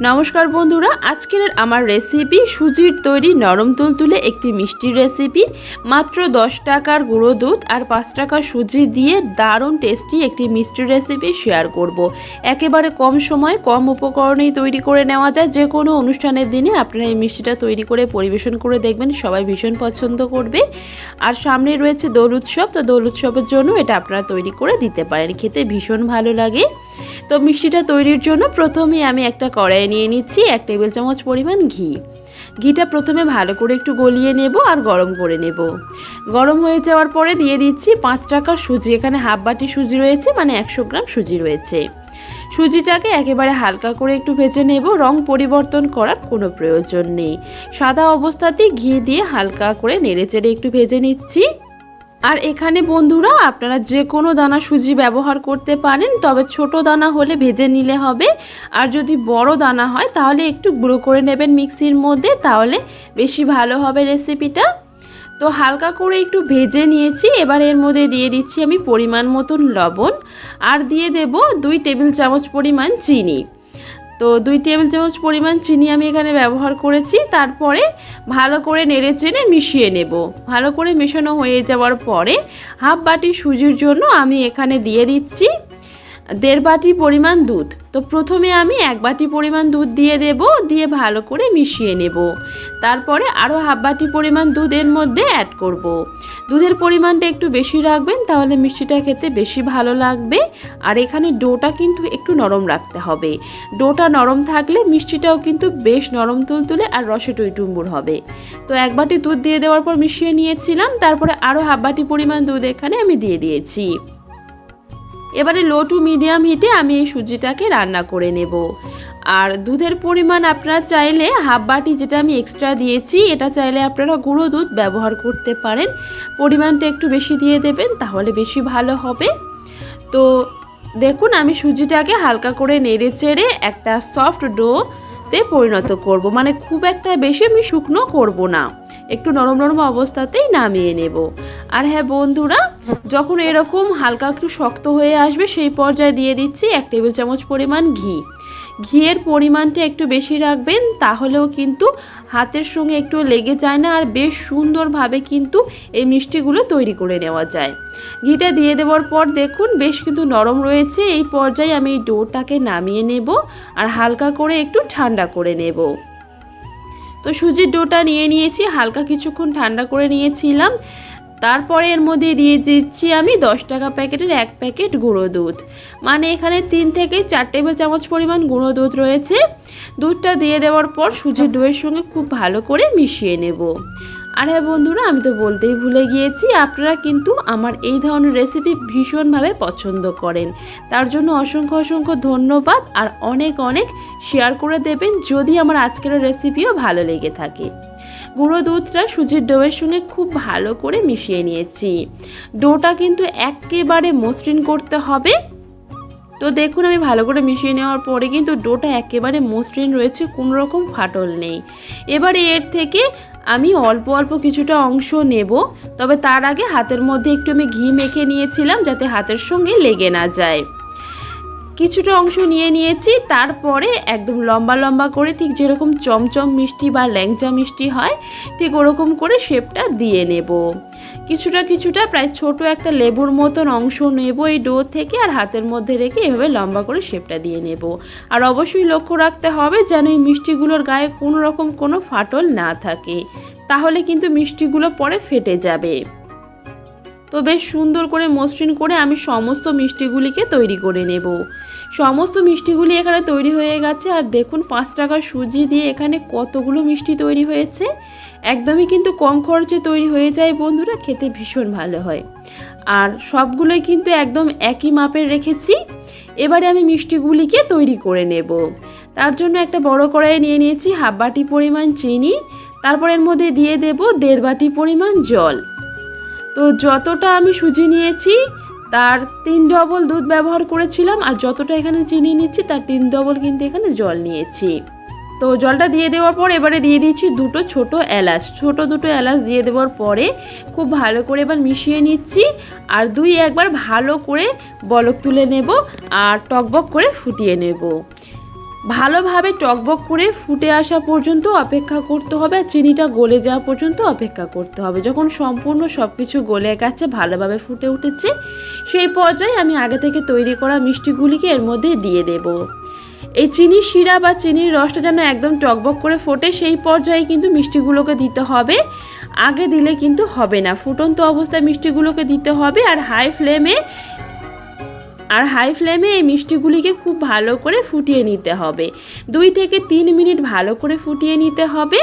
নমস্কার বন্ধুরা, আজকের আমার রেসিপি সুজির তৈরি নরম তুলতুলে একটি মিষ্টির রেসিপি মাত্র দশ টাকার গুঁড়ো দুধ আর পাঁচ টাকা সুজি দিয়ে দারুণ টেস্টি একটি মিষ্টির রেসিপি শেয়ার করব। একেবারে কম সময় কম উপকরণেই তৈরি করে নেওয়া যায়। যে কোনো অনুষ্ঠানের দিনে আপনারা এই মিষ্টিটা তৈরি করে পরিবেশন করে দেখবেন, সবাই ভীষণ পছন্দ করবে। আর সামনে রয়েছে দোল উৎসব, তো দোল উৎসবের জন্য এটা আপনারা তৈরি করে দিতে পারেন, খেতে ভীষণ ভালো লাগে। তো মিষ্টিটা তৈরির জন্য প্রথমে আমি একটা কড়াইয়ে নিয়ে নিচ্ছি এক টেবিল চামচ পরিমাণ ঘি। ঘিটা প্রথমে ভালো করে একটু গলিয়ে নেব আর গরম করে নেব। গরম হয়ে যাওয়ার পরে দিয়ে দিচ্ছি পাঁচ টাকার সুজি। এখানে হাফ বাটি সুজি রয়েছে মানে একশো গ্রাম সুজি রয়েছে। সুজিটাকে একেবারে হালকা করে একটু ভেজে নেব। রং পরিবর্তন করার কোনো প্রয়োজন নেই। সাদা অবস্থাতেই ঘি দিয়ে হালকা করে নেড়েচেড়ে একটু ভেজে নিচ্ছি। আর এখানে বন্ধুরা আপনারা যে কোনো দানা সুজি ব্যবহার করতে পারেন, তবে ছোট দানা হলে ভেজে নিলে হবে। আর যদি বড় দানা হয়, তাহলে একটু গুঁড়ো করে নেবেন মিক্সির মধ্যে, তাহলে বেশি ভালো হবে রেসিপিটা। তো হালকা করে একটু ভেজে নিয়েছি, এবার এর মধ্যে দিয়ে দিচ্ছি আমি পরিমাণ মতন লবণ। আর দিয়ে দেব দুই টেবিল চামচ পরিমাণ চিনি। তো দুই টেবিল চামচ পরিমাণ চিনি আমি এখানে ব্যবহার করেছি। তারপরে ভালো করে নেড়ে চেনে মিশিয়ে নেব। ভালো করে মেশানো হয়ে যাওয়ার পরে হাফ বাটি সুজির জন্য আমি এখানে দিয়ে দিচ্ছি দেড় বাটি পরিমাণ দুধ। তো প্রথমে আমি এক বাটি পরিমাণ দুধ দিয়ে দেব, দিয়ে ভালো করে মিশিয়ে নেব। তারপরে আরও হাফ বাটি পরিমাণ দুধের মধ্যে অ্যাড করব। দুধের পরিমাণটা একটু বেশি রাখবেন, তাহলে মিষ্টিটা খেতে বেশি ভালো লাগবে। আর এখানে ডোটা কিন্তু একটু নরম রাখতে হবে। ডোটা নরম থাকলে মিষ্টিটাও কিন্তু বেশ নরম তুলতুলে আর রসে টইটুম্বুর হবে। তো এক বাটি দুধ দিয়ে দেওয়ার পর মিশিয়ে নিয়েছিলাম, তারপরে আরও হাফ বাটি পরিমাণ দুধ এখানে আমি দিয়ে দিয়েছি। এবারে লো টু মিডিয়াম হিটে আমি এই সুজিটাকে রান্না করে নেব। আর দুধের পরিমাণ আপনারা চাইলে হাফ বাটি যেটা আমি এক্সট্রা দিয়েছি, এটা চাইলে আপনারা গুঁড়ো দুধ ব্যবহার করতে পারেন। পরিমাণটা একটু বেশি দিয়ে দেবেন, তাহলে বেশি ভালো হবে। তো দেখুন, আমি সুজিটাকে হালকা করে নেড়ে চেড়ে একটা সফট ডোতে পরিণত করব। মানে খুব একটা বেশি আমি শুকনো করব না। একটু নরম নরম অবস্থাতেই নামিয়ে নেব। আর হ্যাঁ বন্ধুরা, যখন এরকম হালকা একটু শক্ত হয়ে আসবে, সেই পর্যায়ে দিয়ে দিচ্ছি এক টেবিল চামচ পরিমাণ ঘি। ঘিয়ের পরিমাণটা একটু বেশি রাখবেন, তাহলেও কিন্তু হাতের সঙ্গে একটু লেগে যায় না, আর বেশ সুন্দরভাবে কিন্তু এই মিষ্টিগুলো তৈরি করে নেওয়া যায়। ঘিটা দিয়ে দেওয়ার পর দেখুন, বেশ কিন্তু নরম রয়েছে। এই পর্যায়ে আমি এই ডোটাকে নামিয়ে নেব আর হালকা করে একটু ঠান্ডা করে নেব। তো সুজির ডোটা নিয়ে নিয়েছি, হালকা কিছুক্ষণ ঠান্ডা করে নিয়েছিলাম। তারপরে এর মধ্যে দিয়ে দিচ্ছি আমি দশ টাকা প্যাকেটের এক প্যাকেট গুঁড়ো দুধ। মানে এখানে তিন থেকে চার টেবিল চামচ পরিমাণ গুঁড়ো দুধ রয়েছে। দুধটা দিয়ে দেওয়ার পর সুজির ডোয়ের সঙ্গে খুব ভালো করে মিশিয়ে নেব। আর হ্যাঁ বন্ধুরা, আমি তো বলতেই ভুলে গিয়েছি, আপনারা কিন্তু আমার এই ধরনের রেসিপি ভীষণভাবে পছন্দ করেন। তার জন্য অসংখ্য অসংখ্য ধন্যবাদ আর অনেক অনেক শেয়ার করে দেবেন যদি আমার আজকের রেসিপিও ভালো লেগে থাকে। গুঁড়ো দুধটা সুজির ডোয়ের সঙ্গে খুব ভালো করে মিশিয়ে নিয়েছি। ডোটা কিন্তু একেবারে মসৃণ করতে হবে। তো দেখুন, আমি ভালো করে মিশিয়ে নেওয়ার পরে কিন্তু ডোটা একেবারে মসৃণ রয়েছে, কোনো রকম ফাটল নেই। এবারে এর থেকে আমি অল্প অল্প কিছুটা অংশ নেব, তবে তার আগে হাতের মধ্যে একটু আমি ঘি মেখে নিয়েছিলাম যাতে হাতের সঙ্গে লেগে না যায়। কিছুটা অংশ নিয়ে নিয়েছি, তারপরে একদম লম্বা লম্বা করে ঠিক যেরকম চমচম মিষ্টি বা ল্যাংচা মিষ্টি হয়, ঠিক ওরকম করে শেপটা দিয়ে নেব। কিছুটা কিছুটা প্রায় ছোট একটা লেবুর মতন অংশ নেব এই ডো থেকে আর হাতের মধ্যে রেখে এভাবে লম্বা করে শেপটা দিয়ে নেব। আর অবশ্যই লক্ষ্য রাখতে হবে যেন এই মিষ্টিগুলোর গায়ে কোনো রকম কোনো ফাটল না থাকে। তাহলে কিন্তু মিষ্টিগুলো পরে ফেটে যাবে। তো বেশ সুন্দর করে মসৃণ করে আমি সমস্ত মিষ্টিগুলিকে তৈরি করে নেব। সমস্ত মিষ্টিগুলি এখানে তৈরি হয়ে গেছে আর দেখুন পাঁচ টাকার সুজি দিয়ে এখানে কতগুলো মিষ্টি তৈরি হয়েছে। একদমই কিন্তু কম খরচে তৈরি হয়ে যায় বন্ধুরা, খেতে ভীষণ ভালো হয়। আর সবগুলোই কিন্তু একদম একই মাপের রেখেছি। এবারে আমি মিষ্টিগুলিকে তৈরি করে নেব। তার জন্য একটা বড় কড়াই নিয়ে নিয়েছি হাফ বাটি পরিমাণ চিনি, তারপর এর মধ্যে দিয়ে দেব দেড় বাটি পরিমাণ জল। তো যতটা আমি সুজি নিয়েছি, তার তিন ডবল দুধ ব্যবহার করেছিলাম, আর যতটা এখানে চিনি নিচ্ছি, তার তিন ডবল কিন্তু এখানে জল নিয়েছি। তো জলটা দিয়ে দেওয়ার পর এবারে দিয়ে দিচ্ছি দুটো ছোট এলাচ। ছোট দুটো এলাচ দিয়ে দেওয়ার পরে খুব ভালো করে এবার মিশিয়ে নিচ্ছি, আর দুই একবার ভালো করে বলক তুলে নেব, আর টকবক করে ফুটিয়ে নেব। ভালোভাবে টকবক করে ফুটে আসা পর্যন্ত অপেক্ষা করতে হবে আর চিনিটা গলে যাওয়া পর্যন্ত অপেক্ষা করতে হবে। যখন সম্পূর্ণ সব কিছু গলে গেছে, ভালোভাবে ফুটে উঠেছে, সেই পর্যায়ে আমি আগে থেকে তৈরি করা মিষ্টিগুলিকে এর মধ্যে দিয়ে দেব। এই চিনির শিরা বা চিনির রসটা যেন একদম টকবক করে ফোটে, সেই পর্যায়ে কিন্তু মিষ্টিগুলোকে দিতে হবে। আগে দিলে কিন্তু হবে না। ফুটন্ত অবস্থায় মিষ্টিগুলোকে দিতে হবে আর হাই ফ্লেমে আর হাই ফ্লেমে এই মিষ্টিগুলিকে খুব ভালো করে ফুটিয়ে নিতে হবে। দুই থেকে তিন মিনিট ভালো করে ফুটিয়ে নিতে হবে।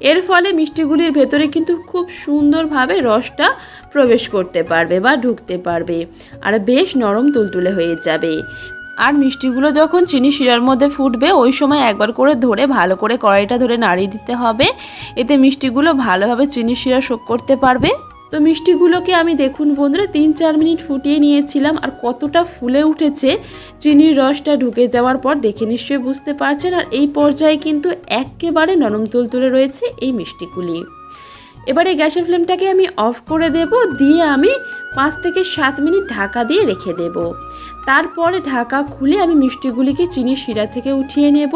এর ফলে মিষ্টিগুলির ভেতরে কিন্তু খুব সুন্দরভাবে রসটা প্রবেশ করতে পারবে বা ঢুকতে পারবে আর বেশ নরম তুলতুলে হয়ে যাবে। আর মিষ্টিগুলো যখন চিনি শিরার মধ্যে ফুটবে, ওই সময় একবার করে ধরে ভালো করে কড়াইটা ধরে নাড়িয়ে দিতে হবে। এতে মিষ্টিগুলো ভালোভাবে চিনি শিরা শোক করতে পারবে। তো মিষ্টিগুলোকে আমি দেখুন বন্ধুরা, তিন চার মিনিট ফুটিয়ে নিয়েছিলাম আর কতটা ফুলে উঠেছে, চিনির রসটা ঢুকে যাওয়ার পর দেখে নিশ্চয়ই বুঝতে পারছেন। আর এই পর্যায়ে কিন্তু একেবারে নরম তুলতুলে রয়েছে এই মিষ্টিগুলি। এবারে গ্যাসের ফ্লেমটাকে আমি অফ করে দেব, দিয়ে আমি পাঁচ থেকে সাত মিনিট ঢাকা দিয়ে রেখে দেব। তারপরে ঢাকা খুলে আমি মিষ্টিগুলিকে চিনির শিরা থেকে উঠিয়ে নেব।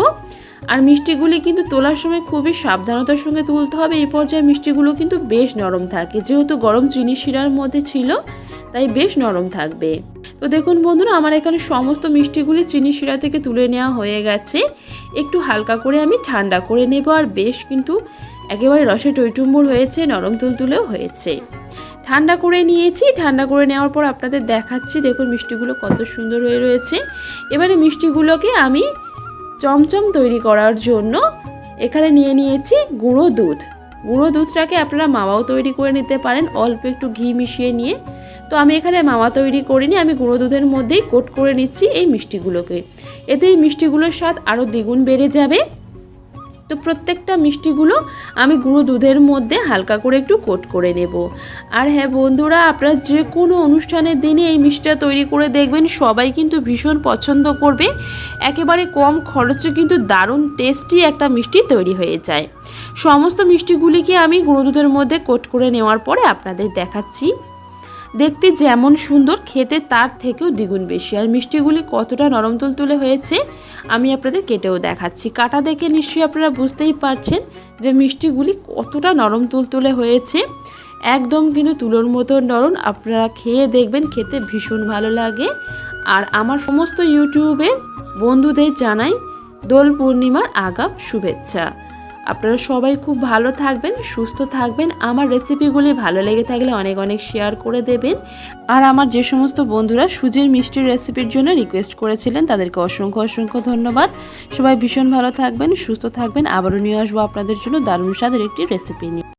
আর মিষ্টিগুলি কিন্তু তোলার সময় খুবই সাবধানতার সঙ্গে তুলতে হবে। এই পর্যায়ে মিষ্টিগুলো কিন্তু বেশ নরম থাকে। যেহেতু গরম চিনি শিরার মধ্যে ছিল, তাই বেশ নরম থাকবে। তো দেখুন বন্ধুরা, আমার এখানে সমস্ত মিষ্টিগুলি চিনি শিরা থেকে তুলে নেওয়া হয়ে গেছে। একটু হালকা করে আমি ঠান্ডা করে নেব আর বেশ কিন্তু একেবারে রসে টইটুম্বুর হয়েছে, নরম তুলতুলেও হয়েছে। ঠান্ডা করে নিয়েছি। ঠান্ডা করে নেওয়ার পর আপনাদের দেখাচ্ছি। দেখুন মিষ্টিগুলো কত সুন্দর হয়ে রয়েছে। এবারে মিষ্টিগুলোকে আমি চমচম তৈরি করার জন্য এখানে নিয়ে নিয়েছি গুঁড়ো দুধ। গুঁড়ো দুধটাকে আপনারা মাওয়াও তৈরি করে নিতে পারেন, অল্প একটু ঘি মিশিয়ে নিয়ে। তো আমি এখানে মাওয়া তৈরি করিনি, আমি গুঁড়ো দুধের মধ্যেই কোট করে নিচ্ছি এই মিষ্টিগুলোকে। এতে এই মিষ্টিগুলোর স্বাদ আরও দ্বিগুণ বেড়ে যাবে। তো প্রত্যেকটা মিষ্টিগুলো আমি গুঁড়ো দুধের মধ্যে হালকা করে একটু কোট করে নেব। আর হ্যাঁ বন্ধুরা, আপনারা যে কোনো অনুষ্ঠানের দিনে এই মিষ্টিটা তৈরি করে দেখবেন, সবাই কিন্তু ভীষণ পছন্দ করবে। একেবারে কম খরচে কিন্তু দারুণ টেস্টি একটা মিষ্টি তৈরি হয়ে যায়। সমস্ত মিষ্টিগুলিকে আমি গুঁড়ো দুধের মধ্যে কোট করে নেওয়ার পরে আপনাদের দেখাচ্ছি। দেখতে যেমন সুন্দর, খেতে তার থেকেও দ্বিগুণ বেশি। আর মিষ্টিগুলি কতটা নরম তুলতুলে হয়েছে, আমি আপনাদের কেটেও দেখাচ্ছি। কাটা দেখে নিশ্চয়ই আপনারা বুঝতেই পারছেন যে মিষ্টিগুলি কতটা নরম তুলতুলে হয়েছে। একদম কিন্তু তুলোর মতো নরম, আপনারা খেয়ে দেখবেন, খেতে ভীষণ ভালো লাগে। আর আমার সমস্ত ইউটিউবে বন্ধুদের জানাই দোল পূর্ণিমার আগাম শুভেচ্ছা। আপনারা সবাই খুব ভালো থাকবেন, সুস্থ থাকবেন। আমার রেসিপিগুলি ভালো লেগে থাকলে অনেক অনেক শেয়ার করে দেবেন। আর আমার যে সমস্ত বন্ধুরা সুজির মিষ্টির রেসিপির জন্য রিকোয়েস্ট করেছিলেন, তাদেরকে অসংখ্য অসংখ্য ধন্যবাদ। সবাই ভীষণ ভালো থাকবেন, সুস্থ থাকবেন। আবারও নিয়ে আসব আপনাদের জন্য দারুণ স্বাদের একটি রেসিপি নিয়ে।